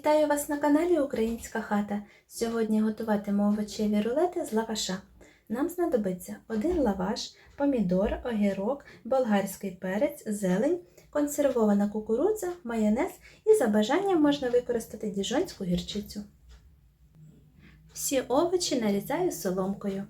Вітаю вас на каналі Українська хата. Сьогодні готуватиму овочеві рулети з лаваша. Нам знадобиться один лаваш, помідор, огірок, болгарський перець, зелень, консервована кукурудза, майонез і за бажанням можна використати діжонську гірчицю. Всі овочі нарізаю соломкою.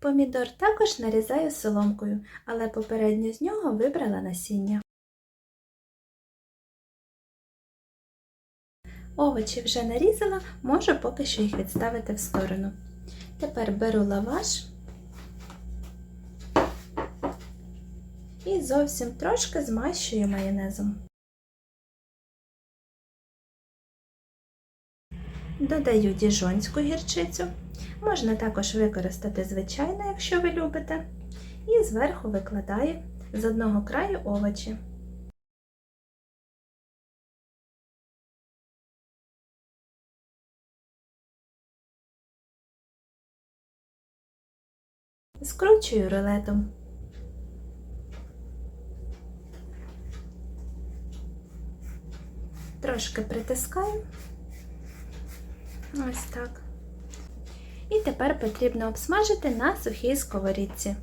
Помідор також нарізаю соломкою, але попередньо з нього вибрала насіння. Овочі вже нарізала, можу поки що їх відставити в сторону. Тепер беру лаваш і зовсім трошки змащую майонезом. Додаю діжонську гірчицю. Можна також використати звичайно, якщо ви любите. І зверху викладаю з одного краю овочі. Скручую рулетом. Трошки притискаю. Ось так. І тепер потрібно обсмажити на сухій сковорідці.